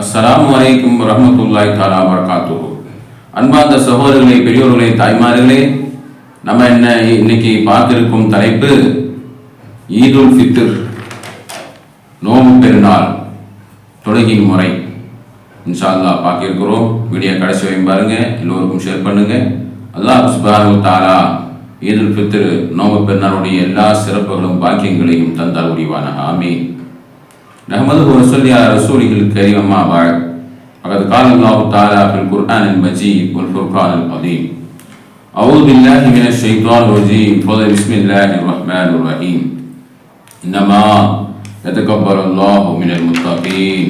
அஸ்லாம் வலைக்கும் ரஹமத்துல்லாய் தாலா வரகாத்து அன்பார்ந்த சகோதரர்களே பெரியோர்களே தாய்மார்களே நம்ம என்ன இன்னைக்கு பார்த்திருக்கும் தலைப்பு? ஈதுல் ஃபித்ர் நோம்பு பெருநாள் தொழுகின் முறை. இன்ஷா பார்க்கிருக்கிறோம் வீடியோ கடைசி வரையும் பாருங்க எல்லோருக்கும் ஷேர் பண்ணுங்க. அல்லாஹ் சுப்ஹானஹு தாலா ஈதுல் ஃபித்ர் நோம்பு பெருநாளுடைய எல்லா சிறப்புகளும் பாக்கியங்களையும் தந்தால் உரிவான ஆமீன். نحمده ونصلي على رسوله الكريم أما بعد فقد قال الله تعالى في القرآن المجيد والفرقان العظيم أعوذ بالله من الشيطان الرجيم فضل بسم الله الرحمن الرحيم إنما يتكبر الله من المتقين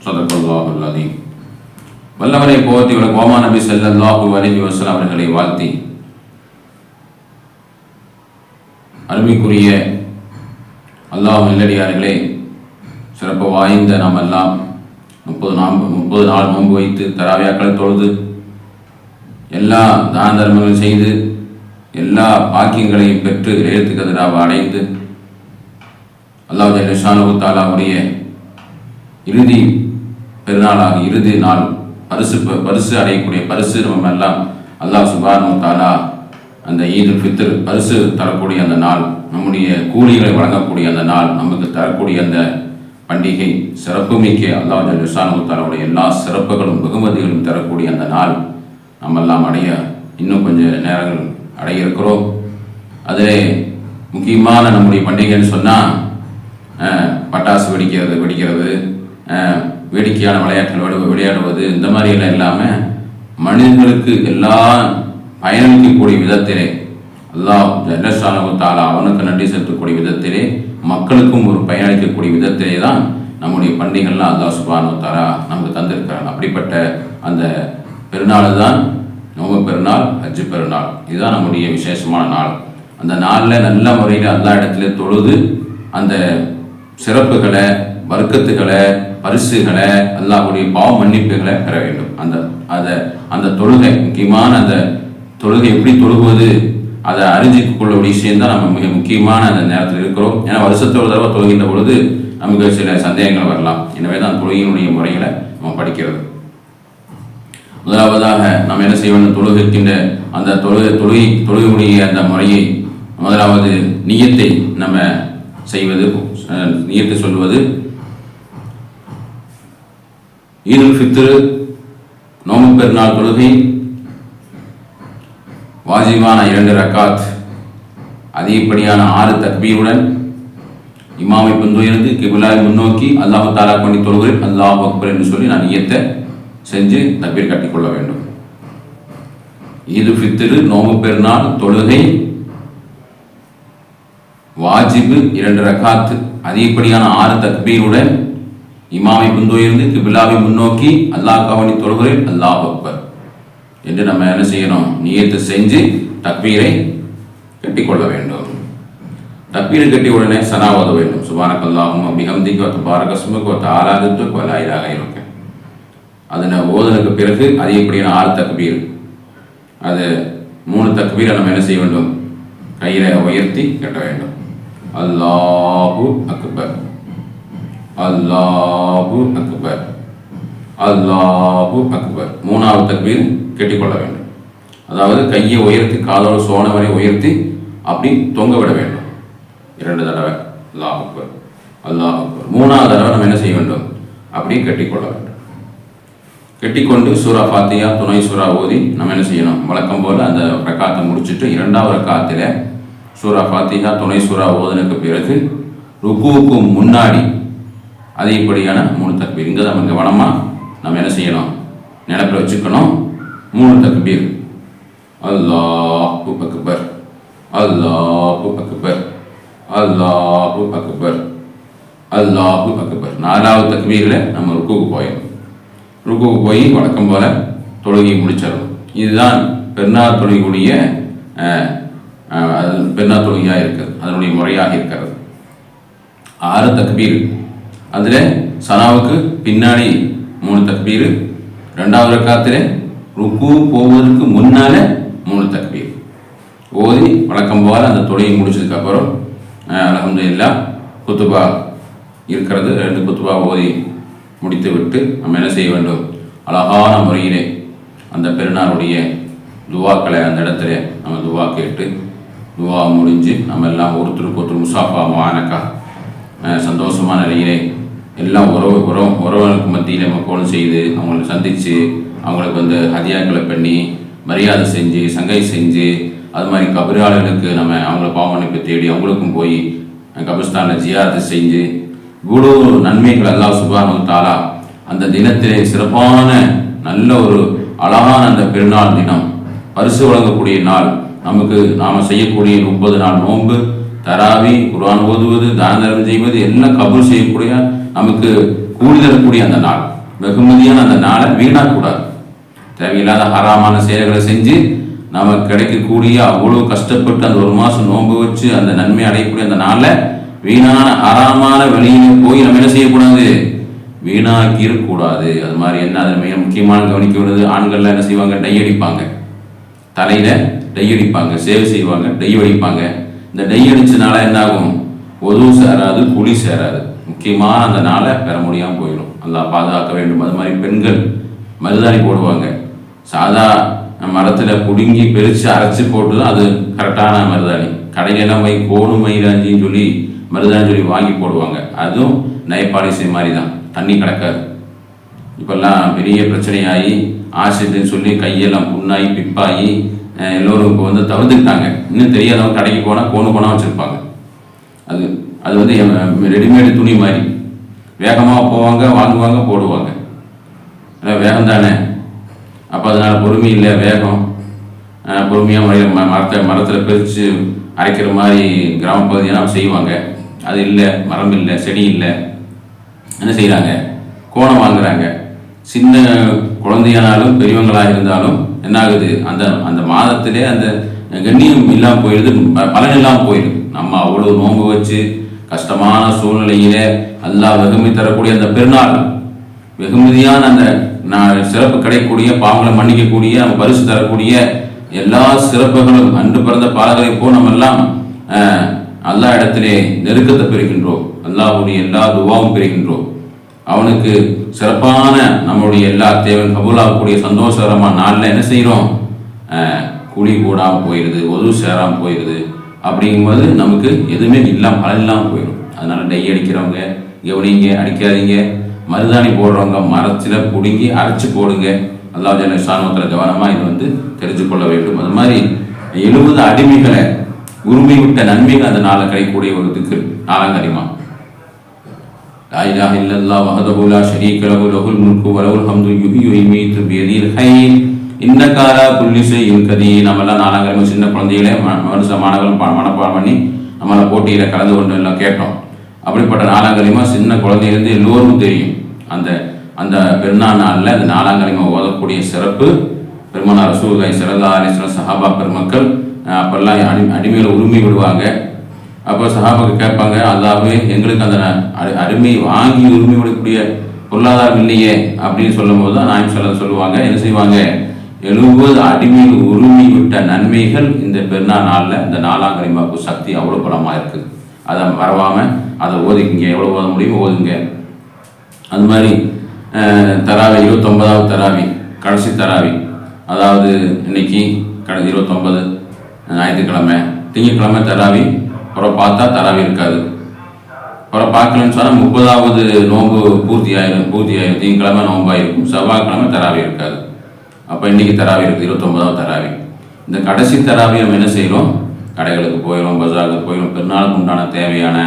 صدق الله العظيم வல்லவரை போற்றி உலக கோமா நபி ஸல்லல்லாஹு அலைஹி வஸல்லம் அவர்களை வாழ்த்தி அருமைக்குரிய அல்லாஹ் நல்லடியார்களே சிறப்பு வாய்ந்த நாம் எல்லாம் முப்பது நாம் முப்பது நாள் நோன்பு வைத்து தராவியாக்களை தொழுது எல்லா தான தர்மங்களும் செய்து எல்லா பாக்கியங்களையும் பெற்று இளையத்துக்கு எதிராக அடைந்து அல்லாஹ் ஜல்லிஷானு தாலாவுடைய இறுதி பெருநாளாக இறுதி நாள் பரிசு ப- பரிசு அடையக்கூடிய பரிசு நம்ம எல்லாம் அல்லாஹ் சுபானு தாலா அந்த ஈது ஃபித்ர் பரிசு தரக்கூடிய அந்த நாள் நம்முடைய கூலிகளை வழங்கக்கூடிய அந்த நாள் நமக்கு தரக்கூடிய அந்த பண்டிகை சிறப்புமிக்க அல்லா ஜல்லிஷானு தாலாவுடைய எல்லா சிறப்புகளும் வெகுமதிகளும் தரக்கூடிய அந்த நாள் நம்ம எல்லாம் அடைய இன்னும் கொஞ்சம் நேரங்கள் அடைய இருக்கிறோம் அதிலே முக்கியமான நம்முடைய பண்டிகைன்னு சொன்னால் பட்டாசு வெடிக்கிறது வெடிக்கிறது வேடிக்கையான விளையாட்டுகள் விளையாடு விளையாடுவது இந்த மாதிரியெல்லாம் இல்லாமல் மனிதர்களுக்கு எல்லா பயனளிக்கக்கூடிய விதத்திலே அல்லாஹ் ஜல்லஷானு அவனுக்கு நன்றி செலுத்தக்கூடிய விதத்திலே மக்களுக்கும் ஒரு பயனளிக்கக்கூடிய விதத்திலே தான் நம்முடைய பண்டிகைகள்லாம் அல்லா சுபானு தாலா நமக்கு தந்திருக்கிறாங்க. அப்படிப்பட்ட அந்த பெருநாள் தான் நோம்பு பெருநாள் ஹஜ்ஜு பெருநாள். இதுதான் நம்முடைய விசேஷமான நாள். அந்த நாளில் நல்ல முறையில் எல்லா இடத்துல தொழுது அந்த சிறப்புகளை வர்க்கத்துகளை பரிசுகளை அல்லாவுடைய பாவ மன்னிப்புகளை பெற வேண்டும். அந்த அதை அந்த தொழுகை முக்கியமான அந்த தொழுகை எப்படி தொழுவது அதை அறிஞ்சிக்கொள்ள ஒரு விஷயம் தான் நம்ம மிக முக்கியமான அந்த நேரத்தில் இருக்கிறோம். ஏன்னா வருஷத்தோட தடவை தொழுகின்ற பொழுது நமக்கு சில சந்தேகங்கள் வரலாம். எனவே தான் தொழுகையினுடைய முறைகளை நம்ம படிக்கிறது. முதலாவதாக நாம் என்ன செய்ய வேண்டும்? தொழுகின்ற அந்த தொழுகை தொழுகை தொழுகையுடைய அந்த முறையை முதலாவது நியத்தை நம்ம செய்வது அஹ், நியத்தை சொல்வது. ஈதுல் ஃபித்ரு நோம்பு பெருநாள் தொழுகை வாஜிபான இரண்டு ரக்காத் அதிகப்படியான ஆறு தக்பீருடன் இமாமை பின்துயர்ந்து கிபிலாவை முன்னோக்கி அல்லாஹ் தாலா பண்ணி தொழுகிறேன் அல்லாஹ் அக்பர் என்று சொல்லி நான் இயத்தை செஞ்சு தக்பீர் கட்டிக்கொள்ள வேண்டும். ஈது ஃபித்திரு நோம்பு பெருநாள் தொழுகை வாஜிபு இரண்டு ரக்காத்து அதிகப்படியான ஆறு தக்பீருடன் இமாமை பின்துயர்ந்து கிபிலாவை முன்னோக்கி அல்லாஹ் கவனி தொழுகிறேன் அல்லாஹ் அக்பர். என்று நம்ம என்ன செய்யணும்? நியத்து செஞ்சு தக்பீரை கட்டிக்கொள்ள வேண்டும். தக்பீர் கட்டி உடனே சனா ஓத வேண்டும். சுபானக்கல்லாகும் அபிஹம்திக்கு வத்த பாரகஸ்முக்கு வத்த ஆலாதத்துக்கு வல ஐராக இருக்கு அதனை ஓதனுக்கு பிறகு அதிகப்படியான ஆறு தக்பீர். அது மூணு தக்பீரை நம்ம என்ன செய்ய வேண்டும்? கையில உயர்த்தி கட்ட வேண்டும். அல்லாஹு அக்பர். அல்லாஹு அக்பர். அல்லாஹு அக்பர். மூணாவது தக்பீர் கட்டிக்கொள்ள வேண்டும். அதாவது கையை உயர்த்தி காலோட சோன வரை உயர்த்தி அப்படி தொங்க விட வேண்டும். இரண்டு தடவை. அல்லாஹ் அக்பர். அல்லாஹ் அக்பர். மூணாவது தடவை நம்ம என்ன செய்ய வேண்டும்? அப்படி கட்டிக்கொள்ள வேண்டும். கட்டிக்கொண்டு சூரா ஃபாத்தியா துணை சூரா ஓதி நம்ம என்ன செய்யணும்? வழக்கம் போல் அந்த ரக்காத்தை முடிச்சுட்டு இரண்டாவது ரக்காத்தில் சூரா ஃபாத்தியா துணை சூரா ஓதனுக்கு பிறகு ருக்குவுக்கு முன்னாடி அதிகப்படியான மூணு தக்பீர். இங்கே தான் கவனமாக நம்ம என்ன செய்யணும்? நினைப்பில் வச்சுக்கணும். மூணு தக்பீர். அல்லாஹு அக்பர். அல்லாஹு அக்பர். அல்லாஹு அக்பர். அல்லாஹு அக்பர். நாலாவது தக்பீரில் நம்ம ருக்குக்கு போயிடணும். ருக்குக்கு போய் வழக்கம் போல தொழுகி முடிச்சிடணும். இதுதான் பெருநாள் தொழுகையுடைய பெருநாள் தொழுகையாக இருக்கிறது. அதனுடைய முறையாக இருக்கிறது. ஆறு தக்பீர். அதில் சனாவுக்கு பின்னாடி மூணு தக்பீர். ரெண்டாவது காத்திலே ருக்கு போவதற்கு முன்னால மூணு தக்பீர். ஓதி வழக்கம் போல அந்த தொழிலை முடிச்சதுக்கப்புறம் அலமதுல்லா குத்துபா இருக்கிறது. ரெண்டு குத்துபா ஓதி முடித்து விட்டு நம்ம என்ன செய்ய வேண்டும்? அழகான முறையிலே அந்த பெருநாளுடைய துவாக்களை அந்த இடத்துல நம்ம துவா கேட்டு துவா முடிஞ்சு நம்ம எல்லாம் ஒருத்தருக்கு ஒருத்தர் முசாஃபா மானக்கா சந்தோஷமான நிலையிலே எல்லாம் உறவு உறவு உறவுகளுக்கு மத்தியில் மக்களும் செய்து அவங்கள சந்தித்து அவங்களுக்கு வந்து ஹதியாக்களை பண்ணி மரியாதை செஞ்சு சங்கை செஞ்சு அது மாதிரி கபிராளர்களுக்கு நம்ம அவங்கள பாவனைப்பை தேடி அவங்களுக்கும் போய் கபிஸ்தானில் ஜியாரத்து செஞ்சு இவ்வளோ நன்மைகள் எல்லாம் சுபானு தாலா அந்த தினத்திலே சிறப்பான நல்ல ஒரு அழகான அந்த பெருநாள் தினம் பரிசு வழங்கக்கூடிய நாள். நமக்கு நாம் செய்யக்கூடிய முப்பது நாள் நோன்பு தராவி குர்ஆன் ஓதுவது தான செய்வது எல்லாம் கபூர் செய்யக்கூடிய நமக்கு கூலி தரக்கூடிய அந்த நாள் வெகுமதியான அந்த நாளை வீணாக்கூடாது. தேவையில்லாத ஹராமான செயல்களை செஞ்சு நமக்கு கிடைக்கக்கூடிய அவ்வளோ கஷ்டப்பட்டு அந்த ஒரு மாதம் நோன்பு வச்சு அந்த நன்மை அடையக்கூடிய அந்த நாளில் வீணான ஹராமான வழியில போய் நம்ம என்ன செய்யக்கூடாது? வீணாக்கி இருக்கக்கூடாது அது மாதிரி என்ன அது மிக முக்கியமான கவனிக்க வேண்டியது ஆண்கள்லாம் என்ன செய்வாங்க? டை அடிப்பாங்க. தலையில் டை அடிப்பாங்க சேவை செய்வாங்க டை அடிப்பாங்க. இந்த டை அடிச்சனால என்ன ஆகும் ஒதுவும் சேராது குழி சேராது. முக்கியமான அந்த நாளை பெற முடியாமல் போயிடும். நல்லா பாதுகாக்க வேண்டும். அது மாதிரி பெண்கள் மருதாணி போடுவாங்க. சாதா மரத்தில் பிடுங்கி பிரித்து அரைச்சி போட்டு தான் அது கரெக்டான மருதாணி. கடையிலெல்லாம் போய் கோணு மயிலாஞ்சின்னு சொல்லி மருதாணி சொல்லி வாங்கி போடுவாங்க. அதுவும் நயப்பாலிசி மாதிரி தான் தண்ணி கிடக்காது. இப்போல்லாம் பெரிய பிரச்சனையாகி ஆசிட்னு சொல்லி கையெல்லாம் புண்ணாகி பிப்பாகி எல்லோரும் இப்போ வந்து தவிர்த்துக்கிட்டாங்க. இன்னும் தெரியாதவங்க கடைக்கு போனால் கோணு போனால் வச்சுருப்பாங்க. அது அது வந்து ரெடிமேடு துணி மாதிரி. வேகமாக போவாங்க வாங்குவாங்க போடுவாங்க. அதான் வேகம் தானே? அப்போ அதனால் பொறுமை இல்லை வேகம். பொறுமையாக ம மரத்தை மரத்தில் பிரித்து அரைக்கிற மாதிரி கிராம பகுதியெல்லாம் செய்வாங்க. அது இல்லை மரம் இல்லை செடி இல்லை. என்ன செய்கிறாங்க கோணம் வாங்குறாங்க. சின்ன குழந்தையானாலும் பெரியவங்களாக இருந்தாலும் என்ன ஆகுது? அந்த அந்த மாதத்திலே அந்த கண்ணியம் இல்லாமல் போயிடுது பலன் இல்லாமல் போயிடுது. நம்ம அவ்வளோ நோன்பு வச்சு கஷ்டமான சூழ்நிலையிலே அல்லாஹ் வெகுமதி தரக்கூடிய அந்த பெருநாள் வெகுமதியான அந்த நான் சிறப்பு கிடைக்கக்கூடிய பாவங்களை மன்னிக்கக்கூடிய நம்ம பரிசு தரக்கூடிய எல்லா சிறப்புகளும் அன்று பிறந்த பாலகரை போ நம்ம எல்லாம் அல்லா இடத்திலே நெருக்கத்தை பெறுகின்றோம். அல்லாஹுடைய எல்லா துவாவும் பெறுகின்றோம். அவனுக்கு சிறப்பான நம்முடைய எல்லா தேவன் கபூலாகக்கூடிய சந்தோஷகரமான நாளில் என்ன செய்கிறோம் குழி கூடாமல் போயிடுது ஒது சேராமல் போயிடுது அப்படிங்கும்போது நமக்கு எதுவுமே இல்லாமல் பலன் இல்லாமல் போயிடும். அதனால் டை அடிக்கிறவங்க கவனிங்க அடிக்காதீங்க. மருதாணி போடுறவங்க மரத்தில் பிடுங்கி அரைச்சி போடுங்க. அல்லாஹ் சாணத்தில் கவனமாக இது வந்து தெரிஞ்சுக்கொள்ள வேண்டும். அது மாதிரி எழுபது அடிமைகளை உரிமை விட்ட நன்மைகள் அந்த நாளை கிடைக்கக்கூடிய ஒரு இதுக்கு நாளங்கரிமா لا إله إلا الله وحده لا شريك له له الملك وله الحمد يحيي ويميت بيده الخير இந்த காரா புள்ளிசை இன்கதி எல்லாம் நாலாங்கிழமை சின்ன குழந்தைகளே மனுஷ மாணவர்கள் மனப்பாடம் பண்ணி நம்மளை போட்டியில் கலந்து கொண்டு எல்லாம் கேட்டோம். அப்படிப்பட்ட நாலாங்கிழமை சின்ன குழந்தையிலேருந்து எல்லோருக்கும் தெரியும். அந்த அந்த பெருநா நாளில் அந்த நாலாங்கிழமை ஓதக்கூடிய சிறப்பு பெருமானார் ரசூகாய் சிறந்தா அலிஸ்வரம் சஹாபா பெருமக்கள் அப்பெல்லாம் அடி அடிமையில் உரிமை விடுவாங்க. அப்போ சஹாபாக்கு கேட்பாங்க அதாவது எங்களுக்கு அந்த அருமை வாங்கி உரிமை விடக்கூடிய பொருளாதாரம் இல்லையே அப்படின்னு சொல்லும் போது தான் நாயம் சொல்ல சொல்லுவாங்க. என்ன செய்வாங்க? எழுபது அடிமையில் உருவி விட்ட நன்மைகள் இந்த பெருநாள் நாளில் இந்த நாலாம் கரிமாவுக்கு சக்தி அவ்வளோ பலமாக இருக்குது அதை மறவாமல் அதை ஓதிக்குங்க. எவ்வளோ ஓத முடியுமோ ஓதுங்க. அது மாதிரி தராவி இருபத்தொன்பதாவது தராவி கடைசி தராவி. அதாவது இன்னைக்கு கடைசி இருபத்தொன்பது ஞாயிற்றுக்கிழமை திங்கட்கிழமை தராவி. அப்புறம் பார்த்தா தராவி இருக்காது. அப்புறம் பார்க்கலன்னு சொன்னால் முப்பதாவது நோன்பு பூர்த்தி ஆயிரும் பூர்த்தி ஆயிரும் திங்கக்கிழமை நோம்பாயிருக்கும் செவ்வாய்க்கிழமை தராவி இருக்காது. அப்போ இன்றைக்கி தராவி இருக்குது இருபத்தொம்பதாவது தராவி. இந்த கடைசி தராவி நம்ம என்ன செய்கிறோம் கடைகளுக்கு போயிடும் பஜாருக்கு போயிடும் பெருநாளுக்கு உண்டான தேவையான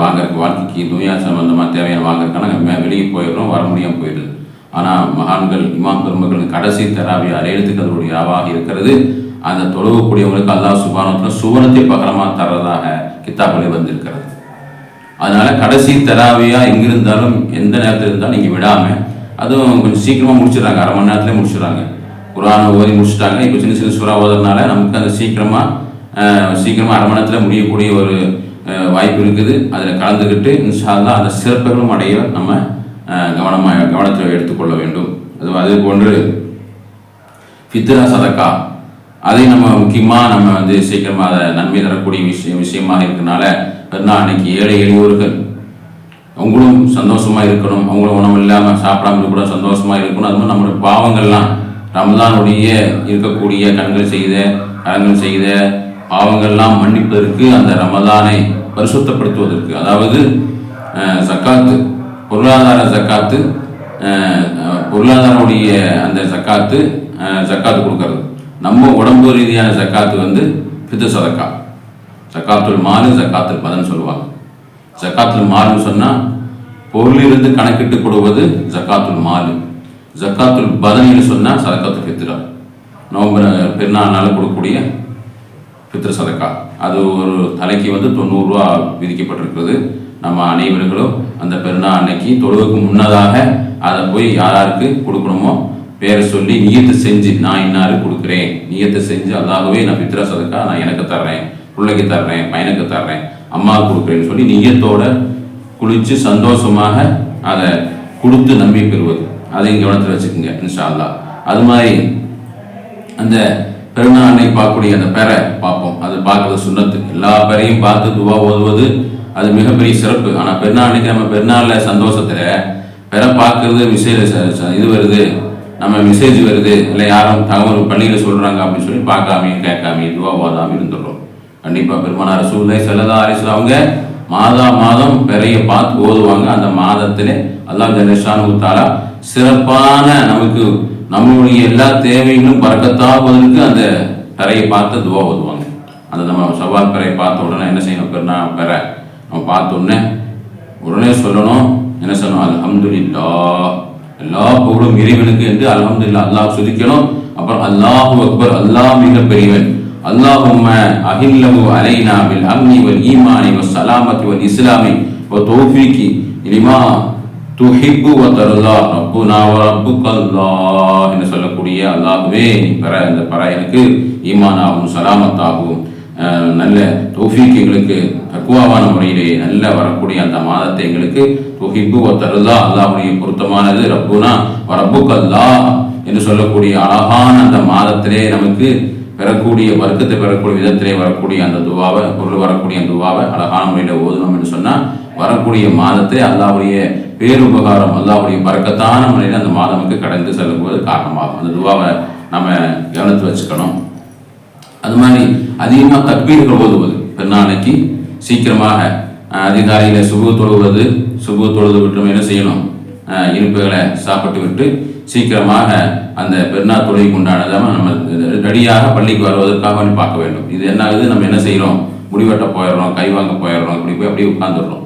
வாங்கறதுக்கு வாழ்க்கைக்கு துணியா சம்பந்தமாக தேவையான வாங்கறதுக்கான நம்ம வெளியே போயிடுறோம் வர முடியாமல் போயிடுது. ஆனால் மகான்கள் இமாம் பெருமக்கள் கடைசி தராவி அரையெழுத்துக்கு அதனுடைய யாவாக இருக்கிறது. அந்த தொழுவக்கூடியவங்களுக்கு அல்லாஹ் சுபானத்தில் சுவனத்தை பகரமாக தர்றதாக கித்தாப்களில் வந்திருக்கிறது. அதனால கடைசி தராவியா எங்கிருந்தாலும் எந்த நேரத்தில் இருந்தாலும் நீங்கள் விடாமல் அதுவும் கொஞ்சம் சீக்கிரமாக முடிச்சிடுறாங்க. அரை மணி நேரத்துலேயே முடிச்சிடுறாங்க. குரானை ஓதி முடிச்சிட்டாங்க இப்போ சின்ன சின்ன சுறா ஓதுறதுனால நமக்கு அந்த சீக்கிரமாக சீக்கிரமாக அரை மணி நேரத்தில் முடியக்கூடிய ஒரு வாய்ப்பு இருக்குது. அதில் கலந்துக்கிட்டு இன்ஷா அந்த சிறப்புகளும் அடைய நம்ம கவனமாக கவனத்தில் எடுத்துக்கொள்ள வேண்டும். அது அதே போன்று ஃபித்ரா சதக்கா. அதை நம்ம முக்கியமாக நம்ம வந்து சீக்கிரமாக அதை நன்மை தரக்கூடிய விஷயம் விஷயமாக இருக்கிறதுனால அன்னைக்கு ஏழை எளியோர்கள் அவங்களும் சந்தோஷமா இருக்கணும். அவங்களும் உணவு இல்லாமல் சாப்பிடாம கூட சந்தோஷமா இருக்கணும். அது மாதிரி நம்மளுடைய பாவங்கள்லாம் ரமலானுடைய இருக்கக்கூடிய கண்கள் செய்த கரங்கள் செய்த பாவங்கள்லாம் மன்னிப்பதற்கு அந்த ரமதானை பரிசுத்தப்படுத்துவதற்கு. அதாவது சக்காத்து பொருளாதார சக்காத்து பொருளாதாரனுடைய அந்த சக்காத்து சக்காத்து கொடுக்கறது. நம்ம உடம்பு ரீதியான சக்காத்து வந்து பித்து சதக்கா. சக்காத்துள் மாறு ஜக்காத்துல் பதன் சொல்லுவாங்க. ஜக்காத்துல் மாலுன்னு சொன்னால் பொருளிலிருந்து கணக்கிட்டு கொடுவது ஜக்காத்துல் மாலு. ஜக்காத்துல் பதனின்னு சொன்னால் சதக்காத்து ஃபித்ரா. நவம்பர் பெருநாள்னால கொடுக்கக்கூடிய பித்ரு சதக்கா. அது ஒரு தலைக்கு வந்து தொண்ணூறுரூவா விதிக்கப்பட்டிருக்கிறது. நம்ம அனைவர்களும் அந்த பெருநாள் அன்னைக்கு தொழுவுக்கு முன்னதாக அதை போய் யாராருக்கு கொடுக்கணுமோ பேரை சொல்லி நீயத்தை செஞ்சு நான் இன்னாரு கொடுக்குறேன் நீயத்தை செஞ்சு அதாகவே நான் பித்ரா சதக்கா நான் எனக்கு தர்றேன் பிள்ளைக்கு தர்றேன் பையனுக்கு தர்றேன். அம்மாவுக்கு கொடுக்குறேன்னு சொல்லி நியத்தோட குளிச்சு சந்தோஷமாக அதை கொடுத்து நம்பி பெறுவது. அதையும் கவனத்தில் வச்சுக்கோங்க இன்ஷால்லா அது மாதிரி அந்த பெருநாள் அன்னைக்கு பார்க்கக்கூடிய அந்த பெறை பார்ப்போம். அது பார்க்கறது சுண்ணத்து. எல்லா பெறையும் பார்த்து துவா ஓதுவது அது மிகப்பெரிய சிறப்பு. ஆனால் பெருநாள் அன்னைக்கு நம்ம பெருநாளில் சந்தோஷத்தில் பெறை பார்க்கறது விசேஷ இது வருது. நம்ம மெசேஜ் வருது. இல்லை யாரும் தகவல் பள்ளியில் சொல்கிறாங்க அப்படின்னு சொல்லி பார்க்காமையும் கேட்காமையும் துவா ஓதாமல் இருந்துடுறோம். கண்டிப்பாக பெருமானார் சூழ்நிலை செல்லதா அரிசு அவங்க மாதா மாதம் பெறைய பார்த்து ஓதுவாங்க. அந்த மாதத்திலே அல்லாஹ் ஜல்லேஷானு தாலா சிறப்பான நமக்கு நம்மளுடைய எல்லா தேவைகளும் பறக்கத்தாவதற்கு அந்த பெறையை பார்த்து துவா ஓதுவாங்க. அந்த நம்ம சவால் பெறையை பார்த்த உடனே என்ன செய்யணும்? பெருனா பெற நம்ம பார்த்த உடனே உடனே சொல்லணும். என்ன சொல்லணும்? அல்ஹம்துலில்லா எல்லா புகழும் இறைவனுக்கு என்று அல்ஹம்துலில்லா அல்லாஹ் சுதிக்கணும் அப்புறம் அல்லாஹு அக்பர் அல்லாஹ் மிக பெரியவன் அல்லாஹும்ம அஹில்லஹு அலைனா பில் அம்னி வல் ஈமானி வஸ் சலாமத்தி வல் இஸ்லாமி வ தௌஃபீகி லிமா துஹிப்பு வ தருதா ரப்புனா வ ரப்புக்கல்லாஹ் என்று சொல்லக்கூடிய அல்லாஹுவே நீ பெற இந்த பெற எனக்கு ஈமானாகவும் சலாமத்தாகவும் நல்ல தௌஃபீக் எங்களுக்கு தக்குவாவான முறையிலே நல்ல வரக்கூடிய அந்த மாதத்தை எங்களுக்கு துஹிப்பு வ தருதா பொருத்தமானது. ரப்புனா வ ரப்புக்கல்லாஹ் என்று சொல்லக்கூடிய அழகான அந்த மாதத்திலே நமக்கு பெறக்கூடிய வர்க்கத்தை பெறக்கூடிய விதத்திலே வரக்கூடிய அந்த துவாவை பொருள் வரக்கூடிய அந்த துவாவை அழகான முறையில் ஓதணும் என்று சொன்னால் வரக்கூடிய மாதத்தை அல்லாவுடைய பேருபகாரம் அல்லாவுடைய பறக்கத்தான முறையில் அந்த மாதமுக்கு கடந்து செல்லும்போது காரணமாகும். அந்த துவாவை நம்ம கவனத்து வச்சுக்கணும். அது மாதிரி அதிகமாக தக்பீர்கள் ஓதுவது பெருநாளைக்கு சீக்கிரமாக அஹ், சுகு சுபு தொழுவது சுபு தொழுது விட்டு என்ன செய்யணும். இருப்புகளை இனிப்புகளை சாப்பிட்டு விட்டு சீக்கிரமாக அந்த பெருநாள் தொழுகை உண்டானதாக நம்ம ரெடியாக பள்ளிக்கு வருவதற்காக வேண்டி பார்க்க வேண்டும். இது என்ன ஆகுது? நம்ம என்ன செய்கிறோம் முடிவெட்ட போயிடுறோம் கை வாங்க போயிடுறோம் இப்படி போய் அப்படியே உட்காந்துடுறோம்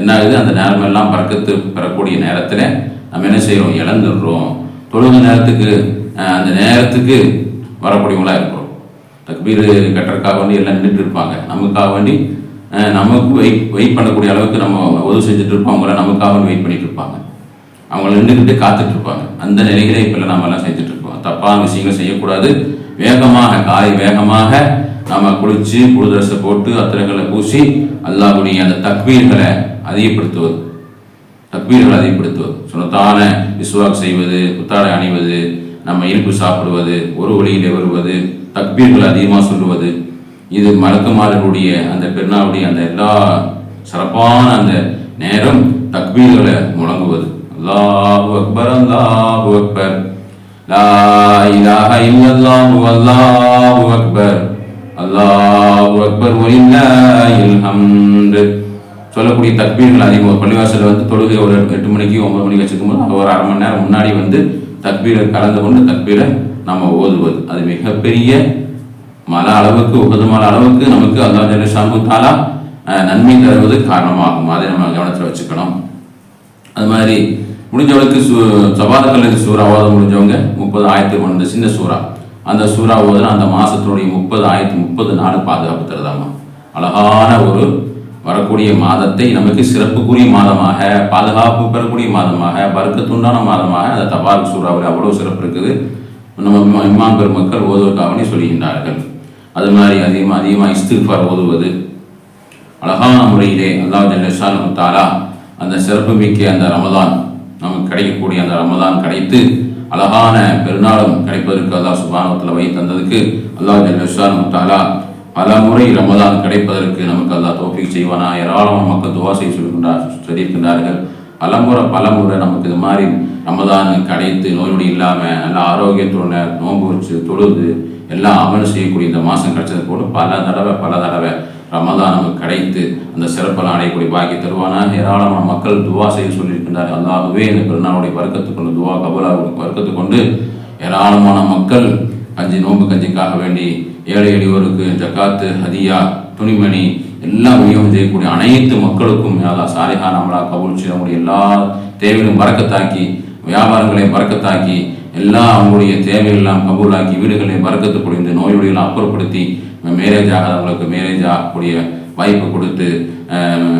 என்ன ஆகுது? அந்த நேரம் எல்லாம் பறக்கத்து பெறக்கூடிய நேரத்தில் நம்ம என்ன செய்கிறோம் இழந்துடுறோம் தொழுக நேரத்துக்கு அந்த நேரத்துக்கு வரக்கூடியவங்களாக இருக்கிறோம் தக்பீர் கட்டுறதுக்காக வேண்டி எல்லாம் நின்றுட்டு இருப்பாங்க. நமக்காக வேண்டி நமக்கு வெயிட் வெயிட் பண்ணக்கூடிய அளவுக்கு நம்ம உதவி செஞ்சுட்டு இருப்போம். அவங்கள நமக்காக வெயிட் பண்ணிட்டு இருப்பாங்க. அவங்கள நின்றுக்கிட்டு காத்துட்டு இருப்பாங்க அந்த நிலையில இப்போ நம்ம எல்லாம் செஞ்சுட்டு இருக்கோம் தப்பான விஷயங்கள் செய்யக்கூடாது. வேகமாக காலை வேகமாக நாம குளிச்சு புழுதரசை போட்டு அத்திரங்களை பூசி அல்லாஹுடைய அந்த தக்பீர்களை அதிகப்படுத்துவது. தக்பீர்களை அதிகப்படுத்துவது. சுனத்தான விஸ்வாக் செய்வது புத்தாடை அணிவது நம்ம இனிப்பு சாப்பிடுவது ஒரு வழியிலே வருவது தக்பீர்கள் அதிகமாக சொல்லுவது. இது மலக்குமாரனுடைய அந்த பெருநாளுடைய அந்த எல்லா சிறப்பான அந்த நேரம் தக்பீர்களை الله أكبر الله أكبر لا லா إلا الله والله أكبر الله அக்பர் ولله الحمد சொல்லக்கூடிய தக்பீர்கள் அதிகம். பள்ளிவாசலில் வந்து தொழுகை ஒரு எட்டு மணிக்கு ஒன்பது மணிக்கு வச்சுக்கும்போது ஒரு அரை மணி நேரம் முன்னாடி வந்து தக்பீரை கலந்து கொண்டு தக்பீரை நம்ம ஓதுவது. அது மிகப்பெரிய மல அளவுக்கு உகதமான அளவுக்கு நமக்கு அல்லா ஜெனஷாமு தாலா நன்மை தருவது காரணமாகும். அதை நம்ம கவனத்தில் வச்சுக்கணும். அது மாதிரி முடிஞ்சவளுக்கு சு சபாதக்கல்லது சூறா ஓத முடிஞ்சவங்க முப்பது ஆயிரத்தி ஒன்று சின்ன சூறா. அந்த சூறா ஓதுனா அந்த மாதத்தினுடைய முப்பது ஆயிரத்தி முப்பது நாள் பாதுகாப்பு தருதாமா? அழகான ஒரு வரக்கூடிய மாதத்தை நமக்கு சிறப்புக்குரிய மாதமாக பாதுகாப்பு பெறக்கூடிய மாதமாக பருக்கத்துண்டான மாதமாக அந்த தபால் சூறாவில் அவ்வளோ சிறப்பு இருக்குது. நம்ம இம்மான் பெருமக்கள் ஓதுவதற்காக சொல்கின்றார்கள். அது மாதிரி அதிகமாக அதிகமாக இஸ்திஃபார் ஓதுவது அழகான முறையிலே அல்லாஹ் ஜல்லஷானு தாலா அந்த சிறப்பு மிக்க அந்த ரமதான் கிடைக்கக்கூடிய அந்த ரமதான் கிடைத்து அழகான பெருநாளும் கிடைப்பதற்கு அல்லாஹ் சுபானத்தில் வை தந்ததுக்கு அல்லாஹ் ஜல்லஷானு தாலா பல முறை ரமதான் கிடைப்பதற்கு நமக்கு அல்லாஹ் தோப்பிக் செய்வானா? ஏராளமான மக்கள் துவா செய்ய சொல்கின்றார் சொல்லியிருக்கின்றார்கள். பலமுறை பலமுறை நமக்கு இது மாதிரி ரமதான் கிடைத்து நோய்நொடி இல்லாமல் நல்ல ஆரோக்கியத்தோட நோன்பு வச்சு தொழுது எல்லாம் அமல் செய்யக்கூடிய இந்த மாதம் கிடைச்சது போல பல தடவை பல தடவை ரமதான் நமக்கு கிடைத்து அந்த சிறப்பெல்லாம் அடையக்கூடிய பாக்கி தருவானாக. ஏராளமான மக்கள் துவா செய்ய சொல்லியிருக்கின்றார். அல்லாகவே இந்த பெருநாளுடைய வர்க்கத்துக்கொண்டு துவா கபலாவுடைய வர்க்கத்துக் கொண்டு ஏராளமான மக்கள் கஞ்சி நோம்பு கஞ்சிக்காக வேண்டி ஏழை எளியோருக்கு ஜக்காத்து ஹதியா துணிமணி எல்லாம் விநியோகம் செய்யக்கூடிய அனைத்து மக்களுக்கும் யாரா சாலிஹா நம்மளா கபூல் செய்யக்கூடிய எல்லா தேவைகளும் மறக்கத்தாக்கி வியாபாரங்களையும் மறக்கத்தாக்கி எல்லா அவங்களுடைய தேவையெல்லாம் கபூலாக்கி வீடுகளை பறக்கத்து இந்த நோயுடையெல்லாம் அப்புறப்படுத்தி மேரேஜ் ஆகாதவங்களுக்கு மேரேஜ் ஆகக்கூடிய வாய்ப்பு கொடுத்து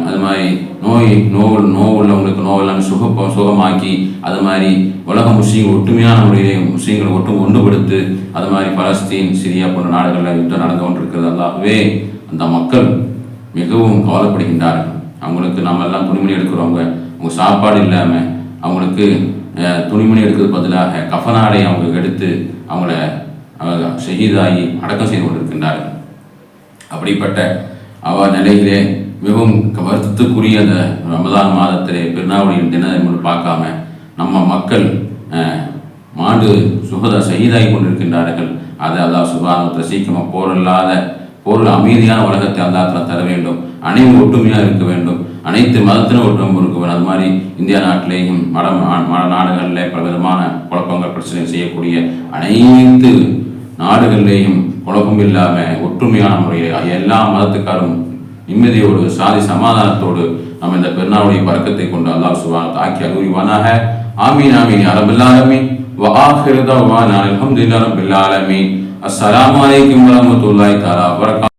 அது மாதிரி நோய் நோவு நோவு உள்ளவங்களுக்கு நோவெல்லாம் சுக சுகமாக்கி அது மாதிரி உலக முஸ்லீம் ஒற்றுமையான முறையிலே முஸ்லீம்களை ஒட்டும் ஒன்றுபடுத்து அது மாதிரி பலஸ்தீன் சிரியா போன்ற நாடுகளில் யுத்தம் நடந்து கொண்டிருக்கிறது அல்லாகவே அந்த மக்கள் மிகவும் கவலைப்படுகின்றார்கள். அவங்களுக்கு நம்ம எல்லாம் துணிமணி எடுக்கிறவங்க அவங்க சாப்பாடு இல்லாமல் அவங்களுக்கு துணிமணி எடுக்கிறது பதிலாக கஃனாடை அவங்க எடுத்து அவங்கள செய்தாகி ஷஹீதாகி அடக்கம் செய்து கொண்டிருக்கின்றார்கள். அப்படிப்பட்ட அவ நிலையிலே மிகவும் வருத்தத்துக்குரிய அந்த ரமதான் மாதத்திலே பெருநாவுடைய தினம் பார்க்காம நம்ம மக்கள் மாண்டு சுகத சகிதாகி கொண்டிருக்கின்றார்கள். அதை அல்லாஹ் சுபானத்தை சீக்கிரமாக போர் இல்லாத போர் அமைதியான உலகத்தை அல்லாத்தில் தர வேண்டும். அனைவரும் ஒற்றுமையாக இருக்க வேண்டும். அனைத்து மதத்திலும் ஒற்றுமை இருக்க வேண்டும். அது மாதிரி இந்தியா நாட்டிலேயும் மட மா- வட நாடுகளில் பல விதமான குழப்பங்கள் பிரச்சனை செய்யக்கூடிய அனைத்து நாடுகளிலேயும் குழப்பம் இல்லாம ஒற்றுமையான முறையில் எல்லா மதத்துக்காரும் நிம்மதியோடு சாதி சமாதானத்தோடு நம்ம இந்த பெருநாளுடைய பறக்கத்தை கொண்டு அல்லாஹ் சுபான தாக்கி அலுவலிவானாக ஆமீன் ஆமீன் அரபில்லாலமீன் وآخر دعوانا الحمد لله رب العالمين السلام عليكم ورحمة الله تعالى وبركاته